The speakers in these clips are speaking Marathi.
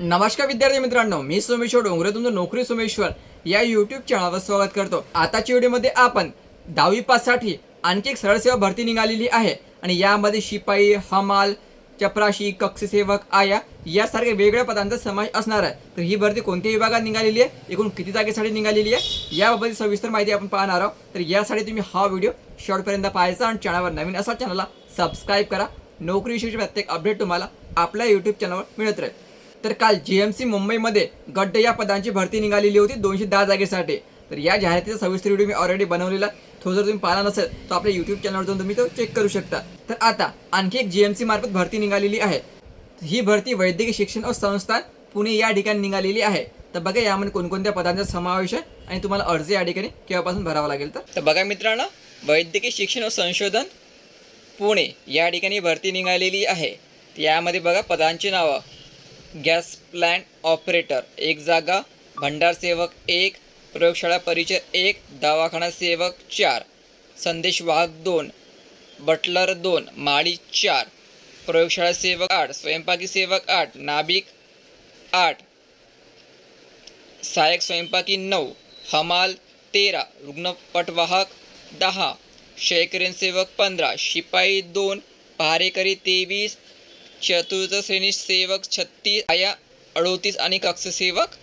नमस्कार विद्यार्थी मित्रांनो मी सोमेश्वर डोंगरे तुमचं नोकरी सोमेश्वर या युट्यूब चॅनलवर स्वागत करतो. आताच्या व्हिडिओमध्ये आपण दहावी पाससाठी आणखी एक सरळ सेवा भरती निघालेली आहे आणि यामध्ये शिपाई हमाल चपराशी कक्षसेवक आया यासारख्या वेगळ्या पदांचा समावेश असणार आहे. तर ही भरती कोणत्या विभागात निघालेली आहे? एकूण किती जागेसाठी निघालेली आहे? याबाबत सविस्तर माहिती आपण पाहणार आहोत. तर यासाठी तुम्ही हा व्हिडिओ शेवटपर्यंत पाहायचा आणि चॅनलवर नवीन असा चॅनलला सबस्क्राईब करा. नोकरीविषयीची प्रत्येक अपडेट तुम्हाला आपल्या यूट्यूब चॅनलवर मिळत राहील. तर काल जी एम सी मुंबईमध्ये गड्ड या पदांची भरती निघालेली होती दोनशे दहा जागेसाठी. तर या जाहिरातीचा सविस्तर व्हिडिओ मी ऑलरेडी बनवलेला तो जर तुम्ही पाहिला नसेल तर आपल्या युट्यूब चॅनलवर जाऊन तुम्ही तो चेक करू शकता. तर आता आणखी एक जी एम सी मार्फत भरती निघालेली आहे. ही भरती वैद्यकीय शिक्षण व संस्थान पुणे या ठिकाणी निघालेली आहे. तर बघा यामध्ये कोणकोणत्या पदांचा समावेश आहे आणि तुम्हाला अर्ज या ठिकाणी केव्हापासून भरावा लागेल तर. बघा मित्रांनो वैद्यकीय शिक्षण व संशोधन पुणे या ठिकाणी भरती निघालेली आहे. यामध्ये बघा पदांची नावं. Gas plant operator. एक जागा भंडार सेवक एक प्रयोगशाळा परिचय एक दवाखाना सेवक चार संदेश वाहक दोन बटलर दोन माळी चार प्रयोगशाळा सेवक आठ स्वयंपाकी सेवक आठ नाभिक आठ सहाय्यक स्वयंपाकी नऊ हमाल तेरा रुग्णपटवाहक दहा शयकरेन सेवक पंधरा शिपाई दोन पहारेकरी तेवीस चतुर्थ श्रेणी सेवक छत्तीस आया अडोतीस आणि कक्षसेवक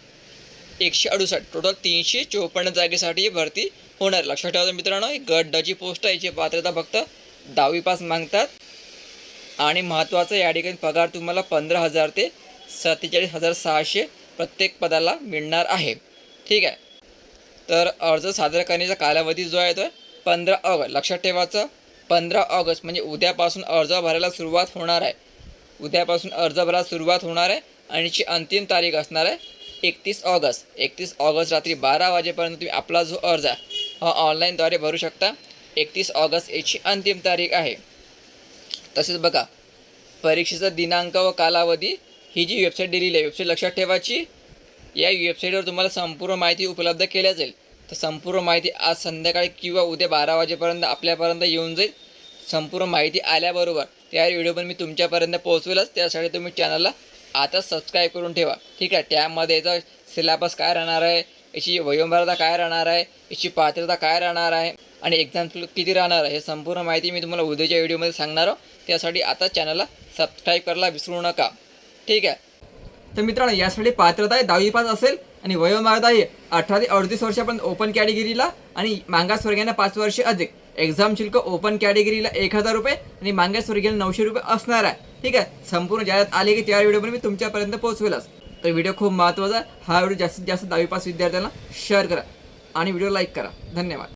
एकशे अडुसष्ट. टोटल तीनशे चोपन्न जागेसाठी भरती होणार. लक्षात ठेवा मित्रांनो ही गट डची पोस्ट आहे याची पात्रता फक्त दहावी पास मागतात. आणि महत्त्वाचं या ठिकाणी पगार तुम्हाला पंधरा हजार ते सत्तेचाळीस हजार सहाशे प्रत्येक पदाला मिळणार आहे. ठीक आहे? तर अर्ज सादर करण्याचा कालावधी जो आहे तो पंधरा ऑगस्ट. लक्षात ठेवायचं पंधरा ऑगस्ट म्हणजे उद्यापासून अर्ज भरायला सुरुवात होणार आहे. उद्यापासून अर्ज भरायला सुरुवात होणार आहे आणि याची अंतिम तारीख असणार आहे एकतीस ऑगस्ट. एकतीस ऑगस्ट रात्री बारा वाजेपर्यंत तुम्ही आपला जो अर्ज आहे हा ऑनलाईनद्वारे भरू शकता. एकतीस ऑगस्ट याची अंतिम तारीख आहे. तसेच बघा परीक्षेचा दिनांक व कालावधी ही जी वेबसाईट दिलेली आहे वेबसाईट लक्षात ठेवायची. या वेबसाईटवर तुम्हाला संपूर्ण माहिती उपलब्ध केल्या जाईल तर संपूर्ण माहिती आज संध्याकाळी किंवा उद्या बारा वाजेपर्यंत आपल्यापर्यंत येऊन जाईल. संपूर्ण माहिती आल्याबरोबर त्या व्हिडिओ पण मी तुमच्यापर्यंत पोहोचवेलच. त्यासाठी तुम्ही चॅनलला आता सबस्क्राईब करून ठेवा. ठीक आहे? त्यामध्ये याचा सिलेबस काय राहणार आहे? याची वयोमर्यादा काय राहणार आहे? याची पात्रता काय राहणार आहे? आणि एक्झाम किती राहणार आहे? हे संपूर्ण माहिती मी तुम्हाला उद्याच्या व्हिडिओमध्ये सांगणार आहोत त्यासाठी आता चॅनलला सबस्क्राईब करायला विसरू नका. ठीक आहे? तर मित्रांनो यासाठी पात्रता आहे दहावी पास असेल आणि वयोमर्यादा आहे अठरा ते अडतीस वर्षापर्यंत ओपन कॅटेगरीला आणि मागासवर्गीयांना पाच वर्षे अधिक. एक्झाम शुल्क ओपन कॅटेगरीला एक हजार रुपये आणि मागासवर्गीयांना नऊशे रुपये असणार आहे. ठीक आहे? संपूर्ण जाहिरात आली की त्या व्हिडिओमध्ये मी तुमच्यापर्यंत पोहोचवेलच. तर व्हिडिओ खूप महत्त्वाचा आहे. हा व्हिडिओ जास्तीत जास्त दहावी पास विद्यार्थ्यांना शेअर करा आणि व्हिडिओ लाईक करा. धन्यवाद.